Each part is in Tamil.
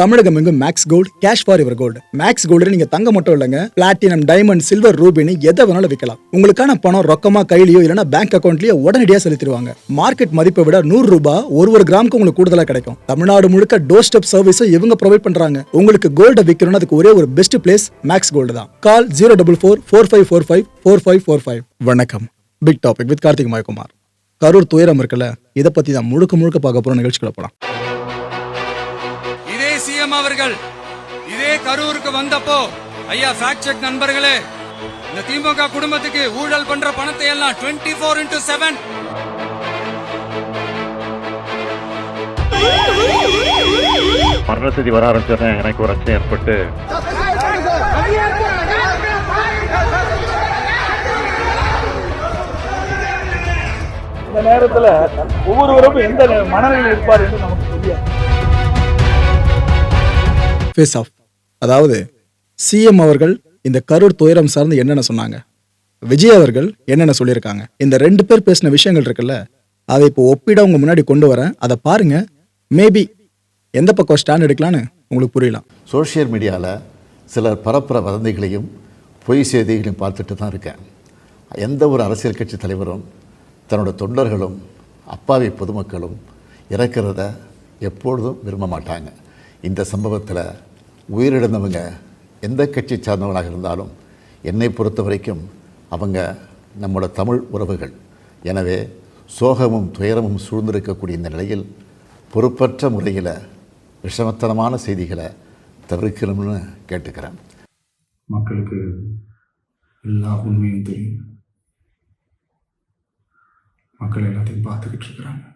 தமிழகம் எங்கும் மேக்ஸ் கோல்டு கேஷ் ஃபார் இவர் கோல்டு மேக்ஸ் கோல்டு நீங்க தங்க மட்டும் இல்லைங்க. பிளாட்டினம் டைமண்ட் சில்வர் ரூபினி எதை வேணாலும் விற்கலாம் உங்களுக்கான பணம் ரொக்கமா கையிலயோ இல்லைன்னா பேங்க் அக்கௌண்ட்லயோ உடனடியாக செலுத்திடுவாங்க. மார்க்கெட் மதிப்பை விட நூறு ரூபாய் ஒரு ஒரு கிராமுக்கு உங்களுக்கு கூடுதலா கிடைக்கும். தமிழ்நாடு முழுக்க டோர் ஸ்டெப் சர்வீஸும் இவங்க ப்ரொவைட் பண்றாங்க. உங்களுக்கு கோல்ட விற்கணும்னு அதுக்கு ஒரே ஒரு பெஸ்ட் பிளேஸ் மேக்ஸ் கோல்டு தான். Call zero double four four five four five four five four five வணக்கம். Big topic with Karthik மயக்குமார் Karur துயரம் இருக்குல்ல? இதை பத்தி தான் முழுக்க முழுக்க பார்க்க போற நிகழ்ச்சிகளை போலாம். சிஎம் அவர்கள் இதே கரூருக்கு வந்தப்போ ஐயா ஃபேக்ட் செக் நண்பர்களே இந்த திமுக குடும்பத்துக்கு ஊழல் பண்ற பணத்தை எல்லாம் டுவெண்ட்டி ஃபோர் இன்டூ செவன் மரண செய்தி வர ஆரம்பிச்சோடனே எனக்கு ஒரு அச்சம் ஏற்பட்டு இந்த நேரத்துல ஒவ்வொருவரும் எந்த மனநிலையில் இருப்பார் என்று நமக்கு தெரியாது. ஃபேஸ் ஆஃப் அதாவது சிஎம் அவர்கள் இந்த கரூர் துயரம் சார்ந்து என்னென்ன சொன்னாங்க? விஜய் அவர்கள் என்னென்ன சொல்லியிருக்காங்க? இந்த ரெண்டு பேர் பேசின விஷயங்கள் இருக்குல்ல அதை இப்போ ஒப்பிட உங்க முன்னாடி கொண்டு வரேன். அதை பாருங்க. மேபி எந்த பக்கம் ஸ்டாண்ட் எடுக்கலான்னு உங்களுக்கு புரியலாம். சோஷியல் மீடியாவில் சிலர் பரப்புற வதந்திகளையும் பொய் செய்திகளையும் பார்த்துட்டு தான் இருக்கேன். எந்த ஒரு அரசியல் கட்சி தலைவரும் தன்னோட தொண்டர்களும் அப்பாவி பொதுமக்களும் இறக்கிறத எப்பொழுதும் விரும்ப மாட்டாங்க. இந்த சம்பவத்தில் உயிரிழந்தவங்க எந்த கட்சி சார்ந்தவங்களாக இருந்தாலும் என்னை பொறுத்த வரைக்கும் அவங்க நம்மளோட தமிழ் உறவுகள். எனவே சோகமும் துயரமும் சூழ்ந்திருக்கக்கூடிய இந்த நிலையில் பொறுப்பற்ற முறையில் விஷமத்தனமான செய்திகளை தவிர்க்கணும்னு கேட்டுக்கிறேன். மக்களுக்கு எல்லா உண்மையும் தெரியும். மக்கள் எல்லாத்தையும் பார்த்துக்கிட்டு இருக்கிறாங்க.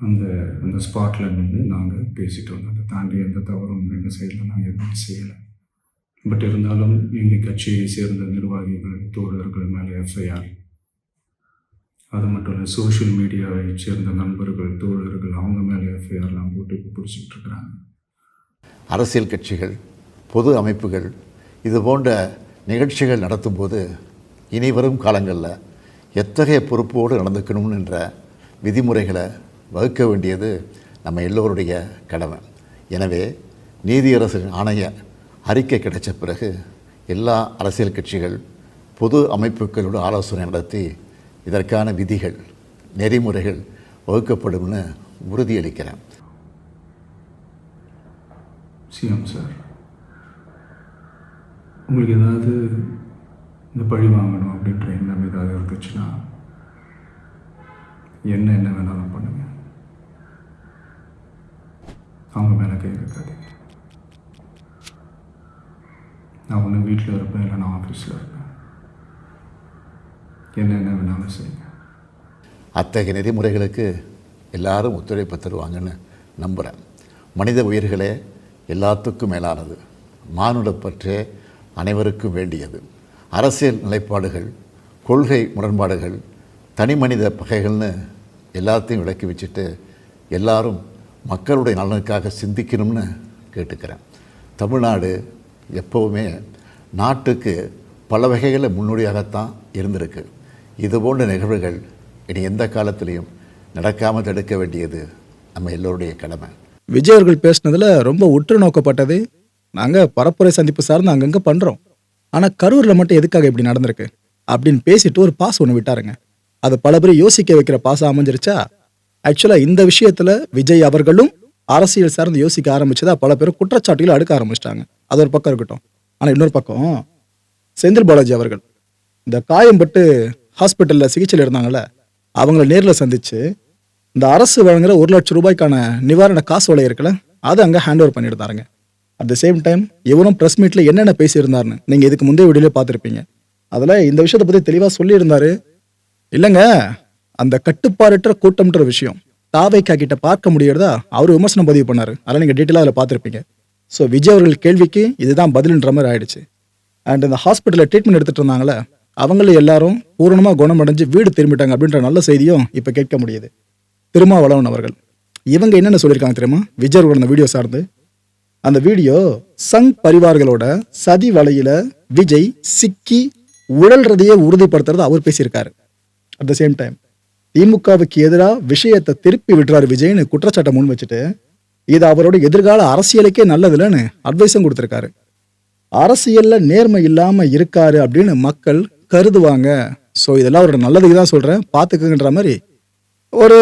அந்த அந்த ஸ்பாட்டில் நின்று நாங்கள் பேசிட்டோம் வந்தோம். அதை தாண்டி எந்த தவறும் எங்கள் சைடில் நாங்கள் எதுவும் செய்யலை. பட் இருந்தாலும் எங்கள் கட்சியை சேர்ந்த நிர்வாகிகள் தோழர்கள் மேலே எஃப்ஐஆர் அது மட்டும் இல்லை சோஷியல் மீடியாவை சேர்ந்த நண்பர்கள் தோழர்கள் அவங்க மேலே எஃப்ஐஆர்லாம் போட்டு பிடிச்சிட்டு பிடிச்சிக்கிட்டு இருக்கிறாங்க. அரசியல் கட்சிகள் பொது அமைப்புகள் இது போன்ற நிகழ்ச்சிகள் நடத்தும்போது இனி வரும் காலங்களில் எத்தகைய பொறுப்போடு நடந்துக்கணும் என்ற விதிமுறைகளை வகுக்க வேண்டியது நம்ம எல்லோருடைய கடமை. எனவே நீதியரசு ஆணைய அறிக்கை கிடைச்ச பிறகு எல்லா அரசியல் கட்சிகள் பொது அமைப்புகளோடு ஆலோசனை நடத்தி இதற்கான விதிகள் நெறிமுறைகள் வகுக்கப்படும்னு உறுதியளிக்கிறேன். சிஎம் சார் உங்களுக்கு ஏதாவது இந்த பழி வாங்கணும் அப்படின்ற எண்ணம் ஏதாவது இருந்துச்சுன்னா என்ன என்ன வேணாலும் பண்ணுங்கள் அவங்க மேலே கை வைக்காதீங்க. நான் ஒன்று வீட்டில் இருப்பேன் இல்லை நான் ஆஃபீஸில் இருப்பேன். என்னென்ன வேணாலும் செய்யுங்க. அத்தகைய நெறிமுறைகளுக்கு எல்லாரும் ஒத்துழைப்பு தருவாங்கன்னு நம்புகிறேன் மனித உயிர்களே எல்லாத்துக்கும் மேலானது மானுடப்பற்றே அனைவருக்கும் வேண்டியது. அரசியல் நிலைப்பாடுகள் கொள்கை முரண்பாடுகள் தனி மனித பகைகள்னு எல்லாத்தையும் விளக்கி வச்சுட்டு எல்லாரும் மக்களுடைய நலனுக்காக சிந்திக்கணும்னு கேட்டுக்கிறேன். தமிழ்நாடு எப்போவுமே நாட்டுக்கு பல வகைகளில் முன்னோடியாகத்தான் இருந்திருக்கு. இது போன்ற நிகழ்வுகள் இனி எந்த காலத்திலையும் நடக்காமல் தடுக்க வேண்டியது நம்ம எல்லோருடைய கடமை. விஜய் அவர்கள் ரொம்ப உற்று நோக்கப்பட்டது நாங்கள் பரப்புரை சந்திப்பு சார்ந்து அங்கங்கே பண்ணுறோம் ஆனால் கரூரில் மட்டும் எதுக்காக இப்படி நடந்திருக்கு? அப்படின்னு பேசிட்டு ஒரு பாஸ் ஒன்று விட்டாருங்க. அது பல பேர் யோசிக்க வைக்கிற பாசம் அமைஞ்சிருச்சா? ஆக்சுவலாக இந்த விஷயத்தில் விஜய் அவர்களும் அரசியல் சார்ந்து யோசிக்க ஆரம்பிச்சதா பல பேர் குற்றச்சாட்டுகளை அடுக்க ஆரம்பிச்சிட்டாங்க. அது ஒரு பக்கம் இருக்கட்டும். ஆனால் இன்னொரு பக்கம் செந்தில் பாலாஜி அவர்கள் இந்த காயம்பட்டு ஹாஸ்பிட்டலில் சிகிச்சையில் இருந்தாங்கல்ல அவங்கள நேரில் சந்திச்சு இந்த அரசு வழங்குற ஒரு லட்சம் ரூபாய்க்கான நிவாரண காசு வலை இருக்குல்ல அதை அங்கே ஹேண்ட் ஓவர் பண்ணியிருந்தாருங்க. அட் த சேம் டைம் இவரும் ப்ரெஸ் மீட்டில் என்னென்ன பேசியிருந்தாருன்னு நீங்கள் இதுக்கு முந்தைய வீடியோல பார்த்துருப்பீங்க. அதில் இந்த விஷயத்தை பற்றி தெளிவாக சொல்லியிருந்தாரு. இல்லைங்க அந்த கட்டுப்பாடற்ற கூட்டம்ன்ற விஷயம் தாவைக்கா கிட்ட பார்க்க முடியறதா அவர் விமர்சனம் பதிவு பண்ணாரு. அதெல்லாம் நீங்கள் டீட்டெயிலாக அதில் பார்த்துருப்பீங்க. ஸோ விஜய் அவர்கள் கேள்விக்கு இதுதான் பதிலுன்ற மாதிரி ஆயிடுச்சு. அண்ட் இந்த ஹாஸ்பிட்டலில் ட்ரீட்மெண்ட் எடுத்துகிட்டு இருந்தாங்களே அவங்கள எல்லாரும் பூரணமாக குணமடைஞ்சு வீடு திரும்பிட்டாங்க அப்படின்ற நல்ல செய்தியும் இப்போ கேட்க முடியுது. திருமாவளவன் அவர்கள். இவங்க என்னென்ன சொல்லியிருக்காங்க தெரியுமா? விஜய் அவர்களோட அந்த வீடியோ சார்ந்து. அந்த வீடியோ சங் பரிவார்களோட சதி வலையில் விஜய் சிக்கி உழல்றதையே உறுதிப்படுத்துறது அவர் பேசியிருக்காரு. அட் த சேம் டைம் திமுகவுக்கு எதிராக விஷயத்தை திருப்பி விடுறாரு விஜய்னு குற்றச்சாட்டை முன் வச்சுட்டு இது அவரோட எதிர்கால அரசியலுக்கே நல்லதில்லைன்னு அட்வைஸும் கொடுத்துருக்காரு. அரசியல்ல நேர்மை இல்லாம இருக்காரு அப்படின்னு மக்கள் கருதுவாங்க. ஸோ இதெல்லாம் அவரோட நல்லதுக்கு தான் சொல்றேன். பார்த்துக்குங்கன்ற மாதிரி ஒரு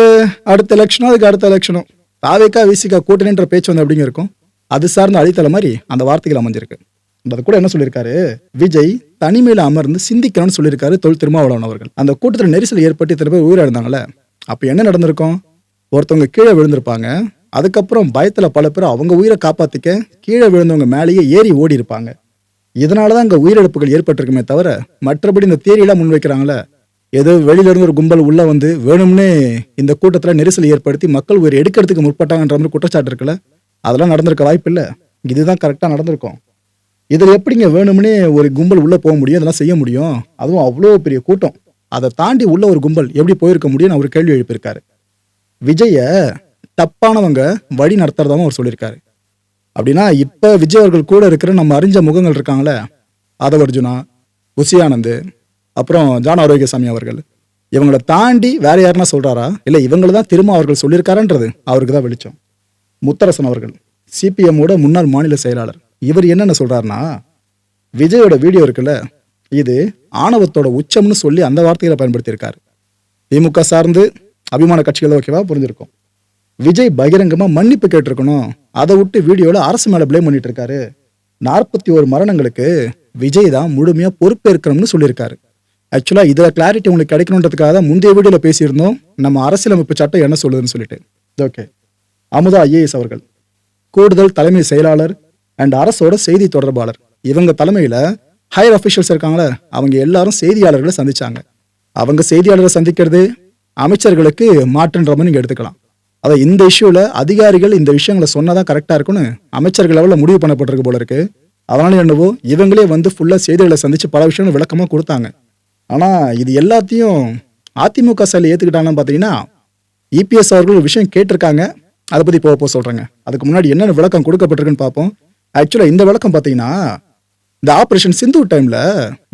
அடுத்த எலெக்ஷனோ அதுக்கு அடுத்த எலெக்ஷனோ தாவேக்கா விசிகா கூட்டணின்ற பேச்சு வந்து அப்படிங்க இருக்கும் அது சார்ந்த அடித்தள மாதிரி அந்த வார்த்தைகள் அமைஞ்சிருக்கு. அது கூட என்ன சொல்லியிருக்காரு? விஜய் தனிமையில் அமர்ந்து சிந்திக்கணும்னு சொல்லியிருக்காரு தொல் திருமாவளவன் அவர்கள். அந்த கூட்டத்தில் நெரிசல் ஏற்பட்டு இத்தனை பேர் உயிரிழந்தாங்கல்ல? அப்போ என்ன நடந்திருக்கும்? ஒருத்தவங்க கீழே விழுந்திருப்பாங்க. அதுக்கப்புறம் பயத்தில் பல பேர் அவங்க உயிரை காப்பாற்றிக்க கீழே விழுந்தவங்க மேலேயே ஏறி ஓடி இருப்பாங்க இதனால தான் அங்கே உயிரிழப்புகள் ஏற்பட்டிருக்குமே தவிர மற்றபடி இந்த தேரியெல்லாம் முன்வைக்கிறாங்களே ஏதோ வெளியிலேருந்து ஒரு கும்பல் உள்ளே வந்து வேணும்னே இந்த கூட்டத்தில் நெரிசல் ஏற்படுத்தி மக்கள் உயிர் எடுக்கிறதுக்கு முற்பட்டாங்கன்ற மாதிரி குற்றச்சாட்டு இருக்குல்ல? அதெல்லாம் நடந்திருக்க வாய்ப்பு இல்லை இதுதான் கரெக்டாக நடந்திருக்கும். இதில் எப்படிங்க வேணும்னே ஒரு கும்பல் உள்ளே போக முடியும்? அதெல்லாம் செய்ய முடியும்? அதுவும் அவ்வளோ பெரிய கூட்டம். அதை தாண்டி உள்ள ஒரு கும்பல் எப்படி போயிருக்க முடியும்னு அவர் கேள்வி எழுப்பியிருக்காரு. விஜய தப்பானவங்க வழி நடத்துறதாவும் அவர் சொல்லியிருக்காரு. அப்படின்னா இப்போ விஜய் அவர்கள் கூட இருக்கிற நம்ம அறிஞ்ச முகங்கள் இருக்காங்களே ஆதவ அர்ஜுனா உசியானந்த் அப்புறம் ஜான் ஆரோக்கியசாமி அவர்கள் இவங்களை தாண்டி வேற யாருன்னா சொல்றாரா? இல்லை இவங்களை தான் திரும்ப அவர்கள் சொல்லியிருக்காருன்றது அவருக்கு தான் வெளிச்சம். முத்தரசன் அவர்கள் சிபிஎம்மோட முன்னாள் மாநில செயலாளர். இவர் என்னென்ன சொல்கிறாருன்னா விஜயோட வீடியோ இருக்குல்ல இது ஆணவத்தோட உச்சம்னு சொல்லி அந்த வார்த்தைகளை பயன்படுத்தியிருக்காரு. திமுக சார்ந்து அபிமான கட்சிகள் ஓகேவா? புரிஞ்சிருக்கும். விஜய் பகிரங்கமாக மன்னிப்பு கேட்டிருக்கணும். அதை விட்டு வீடியோவில் அரசு மேலே பிளேம் பண்ணிட்டு இருக்காரு நாற்பத்தி ஒரு மரணங்களுக்கு விஜய் தான் முழுமையாக பொறுப்பேற்கணும்னு சொல்லியிருக்காரு. ஆக்சுவலாக இதில் கிளாரிட்டி உங்களுக்கு கிடைக்கணுன்றதுக்காக தான் முந்தைய வீடியோவில் பேசியிருந்தோம். நம்ம அரசியலமைப்பு சட்டம் என்ன சொல்லுதுன்னு சொல்லிட்டு. ஓகே அமுதா ஐஏஎஸ் அவர்கள். கூடுதல் தலைமை செயலாளர் அண்ட் அரசோட செய்தி தொடர்பாளர். இவங்க தலைமையில் ஹையர் அஃபிஷியல்ஸ் இருக்காங்களே அவங்க எல்லாரும் செய்தியாளர்களை சந்திச்சாங்க. அவங்க செய்தியாளரை சந்திக்கிறது அமைச்சர்களுக்கு மாற்றுன்ற மாதிரி எடுத்துக்கலாம். அதை இந்த இஷ்யூல அதிகாரிகள் இந்த விஷயங்களை சொன்னாதான் கரெக்டாக இருக்கும்னு அமைச்சர்கள் லெவலில் முடிவு பண்ணப்பட்டிருக்கு போல இருக்கு. அதனால என்னவோ இவங்களே வந்து ஃபுல்லாக செய்திகளை சந்திச்சு பல விஷயங்கள் விளக்கமாக கொடுத்தாங்க. ஆனால் இது எல்லாத்தையும் அதிமுக சைடில் ஏற்றுக்கிட்டாங்கன்னு பார்த்தீங்கன்னா இபிஎஸ் அவர்கள் ஒரு விஷயம் கேட்டிருக்காங்க. அதை பற்றி போக போக சொல்கிறேங்க அதுக்கு முன்னாடி என்னென்ன விளக்கம் கொடுக்கப்பட்டிருக்குன்னு பார்ப்போம். ஆக்சுவலாக இந்த விளக்கம் பார்த்தீங்கன்னா இந்த ஆப்ரேஷன் சிந்து டைமில்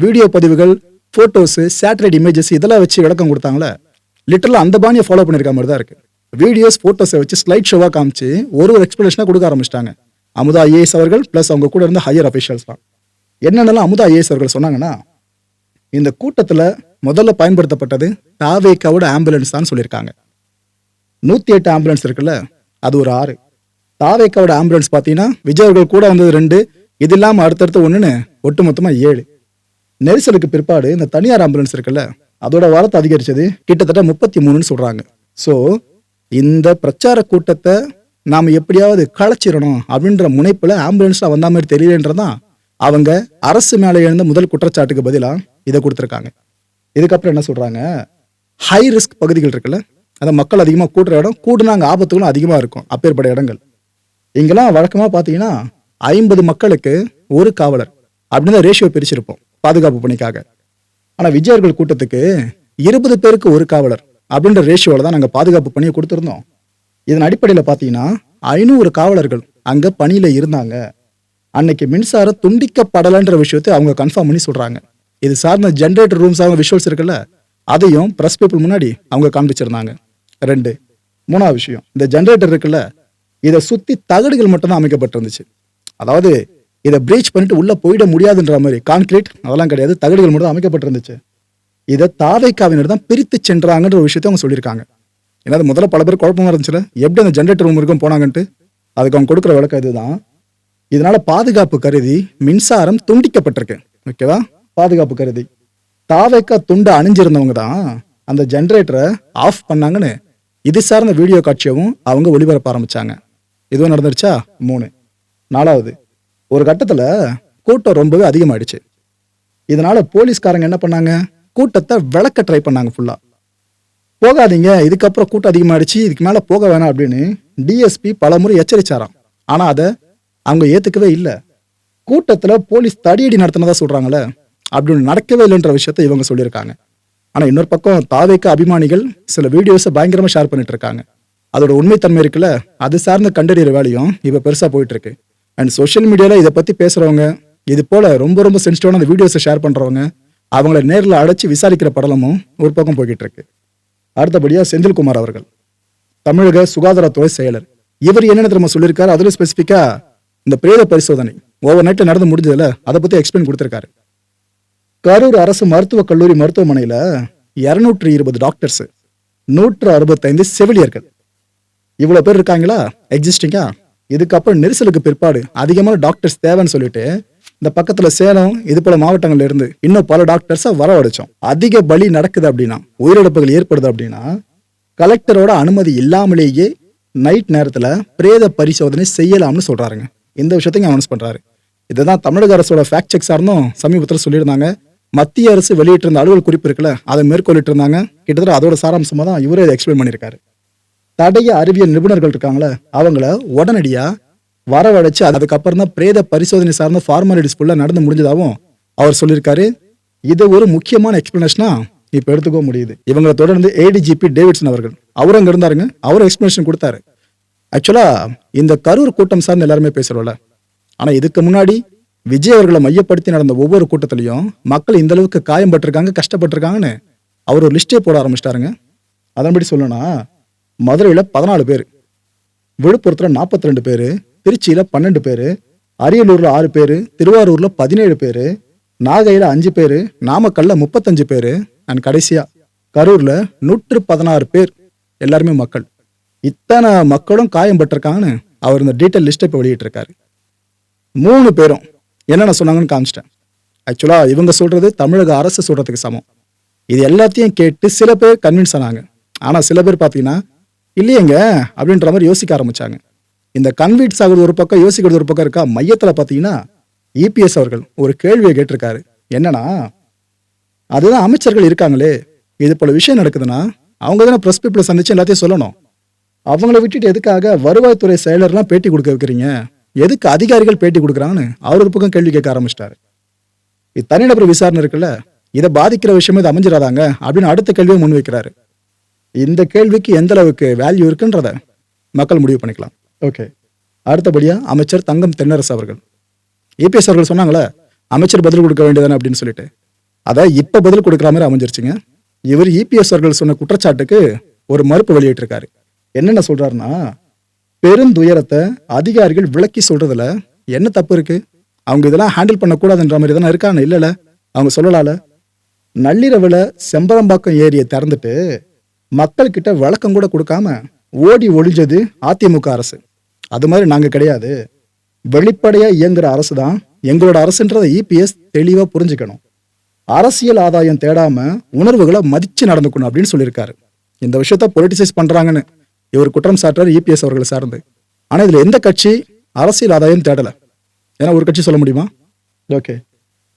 வீடியோ பதிவுகள் ஃபோட்டோஸு சேட்டலைட் இமேஜஸ் இதெல்லாம் வச்சு விளக்கம் கொடுத்தாங்களே. லிட்டரலாக அந்த பாணியை ஃபாலோ பண்ணியிருக்க மாதிரி தான் இருக்குது வீடியோஸ் ஃபோட்டோஸை வச்சு ஸ்லைட் ஷோவாக காமிச்சு ஒரு ஒரு எக்ஸ்பிளேஷனாக கொடுக்க ஆரம்பிச்சிட்டாங்க. அமுதா ஐஏஎஸ் அவர்கள் ப்ளஸ் அவங்க கூட இருந்த ஹையர் அஃபிஷியல்ஸ் தான். என்னென்னலாம் அமுதா ஐஏஎஸ் அவர்கள் சொன்னாங்கன்னா இந்த கூட்டத்தில் முதல்ல பயன்படுத்தப்பட்டது தாவேக்காவோட ஆம்புலன்ஸ் தான் சொல்லியிருக்காங்க. நூற்றி எட்டு ஆம்புலன்ஸ் இருக்குல்ல அது ஒரு ஆறு. தாவேக்காவோட ஆம்புலன்ஸ் பார்த்தீங்கன்னா விஜய் அவர்கள் கூட வந்தது ரெண்டு இது இல்லாமல் அடுத்தடுத்து ஒன்றுன்னு ஒட்டுமொத்தமாக ஏழு. நெரிசலுக்கு பிற்பாடு இந்த தனியார் ஆம்புலன்ஸ் இருக்குல்ல அதோட வரத்தை அதிகரிச்சது கிட்டத்தட்ட முப்பத்தி மூணுன்னு சொல்கிறாங்க ஸோ இந்த பிரச்சார கூட்டத்தை நாம் எப்படியாவது களைச்சிடணும் அப்படின்ற முனைப்பில் ஆம்புலன்ஸில் வந்த மாதிரி தெரியலன்றதான் அவங்க அரசு மேலே எழுந்த முதல் குற்றச்சாட்டுக்கு பதிலாக இதை கொடுத்துருக்காங்க. இதுக்கப்புறம் என்ன சொல்கிறாங்க ஹை ரிஸ்க் பகுதிகள் இருக்குல்ல அதை மக்கள் அதிகமாக கூட்டுற இடம் கூடுனாங்க ஆபத்துகளும் அதிகமாக இருக்கும் அப்பேற்பட்ட இடங்கள். இங்கெல்லாம் வழக்கமாக பார்த்தீங்கன்னா ஐம்பது மக்களுக்கு ஒரு காவலர் அப்படின்னு தான் ரேஷியோ பிரிச்சிருப்போம் பாதுகாப்பு பணிக்காக. ஆனால் விஜயர்கள் கூட்டத்துக்கு இருபது பேருக்கு ஒரு காவலர் அப்படின்ற ரேஷியோவில் தான் நாங்கள் பாதுகாப்பு பணியை கொடுத்துருந்தோம். இதன் அடிப்படையில் பார்த்தீங்கன்னா ஐநூறு காவலர்கள் அங்கே பணியில் இருந்தாங்க. அன்னைக்கு மின்சாரம் துண்டிக்கப்படலைன்ற விஷயத்தை அவங்க கன்ஃபார்ம் பண்ணி சொல்கிறாங்க இது சார்ந்த ஜென்ரேட்டர் ரூம்ஸ் அவங்க விஷுவல்ஸ் இருக்குல்ல அதையும் ப்ரெஸ் பீப்புள் முன்னாடி அவங்க காண்பிச்சிருந்தாங்க. ரெண்டு மூணாவது விஷயம் இந்த ஜென்ரேட்டர் இருக்குல்ல இதை சுற்றி தகடுகள் மட்டும்தான் அமைக்கப்பட்டிருந்துச்சு. அதாவது இதை பிரீச் பண்ணிட்டு உள்ளே போயிட முடியாதுன்ற மாதிரி கான்கிரீட் அதெல்லாம் கிடையாது தகடுகள் மட்டும் தான் அமைக்கப்பட்டிருந்துச்சு. இதை தாவைக்காவினர் தான் பிரித்து சென்றாங்கன்ற ஒரு விஷயத்தை அவங்க சொல்லியிருக்காங்க. ஏன்னா அது முதல்ல பல பேர் குழப்பமா இருந்துச்சுல எப்படி அந்த ஜென்ரேட்டர் ரூம் இருக்கும் போனாங்கன்ட்டு. அதுக்கு அவங்க கொடுக்குற விளக்கம் இதுதான். இதனால பாதுகாப்பு கருதி மின்சாரம் துண்டிக்கப்பட்டிருக்கு. ஓகேவா பாதுகாப்பு கருதி. தாவைக்கா துண்டு அணிஞ்சிருந்தவங்க தான் அந்த ஜென்ரேட்டரை ஆஃப் பண்ணாங்கன்னு இது சார்ந்த வீடியோ காட்சியவும் அவங்க ஒளிபரப்ப ஆரம்பிச்சாங்க. இதுவும் நடந்துருச்சா? மூணு. நாலாவது ஒரு கட்டத்தில் கூட்டம் ரொம்பவே அதிகமாயிடுச்சு. இதனால போலீஸ்காரங்க என்ன பண்ணாங்க? கூட்டத்தை விளக்க ட்ரை பண்ணாங்க ஃபுல்லாக போகாதீங்க இதுக்கப்புறம் கூட்டம் அதிகமாயிடுச்சு இதுக்கு மேலே போக வேணாம் அப்படின்னு டிஎஸ்பி பலமுறை எச்சரிச்சாராம். ஆனால் அதை அவங்க ஏற்றுக்கவே இல்லை. கூட்டத்தில் போலீஸ் தடியடி நடத்தினதா சொல்கிறாங்களே அப்படின்னு நடக்கவே இல்லைன்ற விஷயத்த இவங்க சொல்லியிருக்காங்க. ஆனால் இன்னொரு பக்கம் தாவேக்க அபிமானிகள் சில வீடியோஸை பயங்கரமாக ஷேர் பண்ணிட்டு இருக்காங்க. அதோட உண்மைத்தன்மை இருக்குல்ல அது சார்ந்த கண்டறிகிற வேலையும் இப்போ பெருசா போயிட்டு இருக்கு அண்ட் சோஷியல் மீடியால இதை பத்தி பேசுறவங்க இது போல ரொம்ப ரொம்ப சென்சிட்டிவான அந்த வீடியோஸை ஷேர் பண்றவங்க அவங்கள நேரில் அடைச்சி விசாரிக்கிற படலமும் ஒரு பக்கம் போய்கிட்டு இருக்கு அடுத்தபடியா செந்தில்குமார் அவர்கள் தமிழக சுகாதாரத்துறை செயலர். இவர் என்னென்ன தெரியுமா சொல்லியிருக்காரு? அதுல ஸ்பெசிஃபிக்கா இந்த பிரேத பரிசோதனை ஓவர் நைட்ல நடந்து முடிஞ்சதுல அதை பத்தி எக்ஸ்பிளைன் கொடுத்துருக்காரு. கரூர் அரசு மருத்துவக் கல்லூரி மருத்துவமனையில இருநூற்றி இருபது டாக்டர்ஸ் நூற்று அறுபத்தைந்து செவிலியர்கள். இவ்வளோ பேர் இருக்காங்களா? எக்ஸிஸ்டிங்கா இதுக்கப்புறம் நெரிசலுக்கு பிற்பாடு அதிகமான டாக்டர்ஸ் தேவைன்னு சொல்லிட்டு இந்த பக்கத்துல சேலம் இது போல மாவட்டங்கள்ல இருந்து இன்னும் பல டாக்டர்ஸை வரவழைச்சோம். அதிக பலி நடக்குது அப்படின்னா உயிரிழப்புகள் ஏற்படுது அப்படின்னா கலெக்டரோட அனுமதி இல்லாமலேயே நைட் நேரத்துல பிரேத பரிசோதனை செய்யலாம்னு சொல்றாருங்க. இந்த விஷயத்தையும் அனௌன்ஸ் பண்றாரு. இதுதான் தமிழக அரசோட ஃபேக்ட் செக் சார்ந்தும் சமீபத்தில் சொல்லியிருந்தாங்க. மத்திய அரசு வெளியிட்டிருந்த அலுவல் குறிப்பு இருக்குல்ல அதை மேற்கொள்ளிட்டு இருந்தாங்க கிட்டத்தட்ட அதோட சாராம்சமாக தான் இவரே இதை எக்ஸ்பிளைன் பண்ணியிருக்காரு. தடைய அறிவியல் நிபுணர்கள் இருக்காங்களே அவங்கள உடனடியா வரவழைச்சு அதுக்கப்புறம் தான் பிரேத பரிசோதனை சார்ந்த ஃபார்மாலிட்டிஸ் ஃபுல்லாக நடந்து முடிஞ்சதாகவும் அவர் சொல்லியிருக்காரு. இது ஒரு முக்கியமான எக்ஸ்பிளனேஷனா இப்போ எடுத்துக்க முடியுது. இவங்களை தொடர்ந்து ஏடிஜிபி டேவிட்சன் அவர்கள் அவரும் அங்கே இருந்தாருங்க அவரும் எக்ஸ்பிளனேஷன் கொடுத்தாரு. ஆக்சுவலாக இந்த கரூர் கூட்டம் சார்ந்து எல்லாருமே பேசுகிறோம்ல ஆனால் இதுக்கு முன்னாடி விஜய் அவர்களை மையப்படுத்தி நடந்த ஒவ்வொரு கூட்டத்திலையும் மக்கள் இந்த அளவுக்கு காயம்பட்டிருக்காங்க கஷ்டப்பட்டிருக்காங்கன்னு அவர் ஒரு லிஸ்டே போட ஆரம்பிச்சிட்டாருங்க. அதன்படி சொல்லணும்னா மதுரையில் பதினாலு பேர் விழுப்புரத்தில் நாற்பத்தி ரெண்டு பேர் திருச்சியில் பன்னெண்டு பேர் அரியலூரில் ஆறு பேர் திருவாரூரில் பதினேழு பேர் நாகையில் அஞ்சு பேர் நாமக்கல்ல முப்பத்தஞ்சு பேர் அண்ட் கடைசியாக கரூரில் நூற்று பதினாறு பேர் எல்லாருமே மக்கள். இத்தனை மக்களும் காயம்பட்டிருக்காங்கன்னு அவர் இந்த டீட்டெயில் லிஸ்ட்டை இப்போ வெளியிட்டிருக்காரு. மூணு பேரும் என்னென்ன சொன்னாங்கன்னு காமிச்சிட்டேன். ஆக்சுவலாக இவங்க சொல்கிறது தமிழக அரசு சொல்கிறதுக்கு சமம். இது எல்லாத்தையும் கேட்டு சில பேர் கன்வின்ஸ் ஆனாங்க. ஆனால் சில பேர் பார்த்தீங்கன்னா இல்லையேங்க அப்படின்ற மாதிரி யோசிக்க ஆரம்பிச்சாங்க. இந்த கன்வீட்ஸ் ஆகுறது ஒரு பக்கம் யோசிக்கிறது ஒரு பக்கம் இருக்கா? மையத்தில் பார்த்தீங்கன்னா இபிஎஸ் அவர்கள் ஒரு கேள்வியை கேட்டிருக்காரு. என்னன்னா அதுதான் அமைச்சர்கள் இருக்காங்களே இது போல விஷயம் நடக்குதுன்னா அவங்க தானே ப்ரெஸ் பீப்புளை சந்திச்சு எல்லாத்தையும் சொல்லணும். அவங்கள விட்டுட்டு எதுக்காக வருவாய்த்துறை செயலர்லாம் பேட்டி கொடுக்க வைக்கிறீங்க? எதுக்கு அதிகாரிகள் பேட்டி கொடுக்குறாங்கன்னு அவர் ஒரு பக்கம் கேள்வி கேட்க ஆரம்பிச்சிட்டாரு. இது தனிநபர் விசாரணை இருக்குல்ல இதை பாதிக்கிற விஷயமே இது அமைஞ்சிடாதாங்க அப்படின்னு அடுத்த கேள்வியை முன் வைக்கிறாரு. இந்த கேள்விக்கு எந்த அளவுக்கு வேல்யூ இருக்குன்றத மக்கள் முடிவு பண்ணிக்கலாம். ஓகே அடுத்தபடியா அமைச்சர் தங்கம் தென்னரசு அவர்கள். ஏபிஎஸ் அவர்கள் சொன்னாங்களே அமைச்சர் பதில் கொடுக்க வேண்டியதானே அப்படின்னு சொல்லிட்டு. அதை இப்ப பதில் கொடுக்குற மாதிரி அமைஞ்சிருச்சுங்க. இவர் இபிஎஸ் அவர்கள் சொன்ன குற்றச்சாட்டுக்கு ஒரு மறுப்பு வெளியிட்டிருக்காரு. என்னென்ன சொல்றாருன்னா பெருந்துயரத்தை அதிகாரிகள் விளக்கி சொல்றதுல என்ன தப்பு இருக்கு? அவங்க இதெல்லாம் ஹேண்டில் பண்ணக்கூடாதுன்ற மாதிரி தானே இருக்கான்னு இல்லைல்ல அவங்க சொல்லலால நள்ளிரவுல செம்பரம்பாக்கம் ஏரியை திறந்துட்டு மக்கள் கிட்ட விளக்கம் கூட கொடுக்காம ஓடி ஒளிஞ்சது அதிமுக அரசு. அது மாதிரி நாங்க கிடையாது. வெளிப்படையா இயங்குற அரசு தான் எங்களோட அரசுன்றதை இபிஎஸ் தெளிவா புரிஞ்சுக்கணும். அரசியல் ஆதாயம் தேடாம உணர்வுகளை மதிச்சு நடந்துக்கணும் அப்படின்னு சொல்லியிருக்காரு. இந்த விஷயத்த பொலிட்டிசைஸ் பண்றாங்கன்னு இவர் குற்றம் சாட்டுறாரு இபிஎஸ் அவர்களை சார்ந்து. ஆனா இதுல எந்த கட்சி அரசியல் ஆதாயம் தேடல? ஏன்னா ஒரு கட்சி சொல்ல முடியுமா? ஓகே.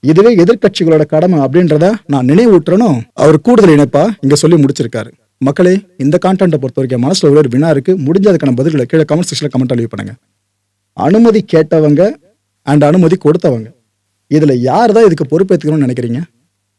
இதுவே எதிர்க்கட்சிகளோட கடமை அப்படின்றத நான் நினைவூட்டுறனும் அவர் கூடுதல் இணைப்பா இங்க சொல்லி முடிச்சிருக்காரு. மக்களே இந்த கான்டென்ட்டை பொறுத்த வரைக்கும் மனசில் ஒரு வினா இருக்குது முடிஞ்ச அதுக்கான பதில்களை கீழே கமெண்ட் செக்ஷனில் கமெண்ட் லீவ் பண்ணுங்க அனுமதி கேட்டவங்க அண்ட் அனுமதி கொடுத்தவங்க. இதில் யார் தான் இதுக்கு பொறுப்பேற்றுக்கணும்னு நினைக்கிறீங்க?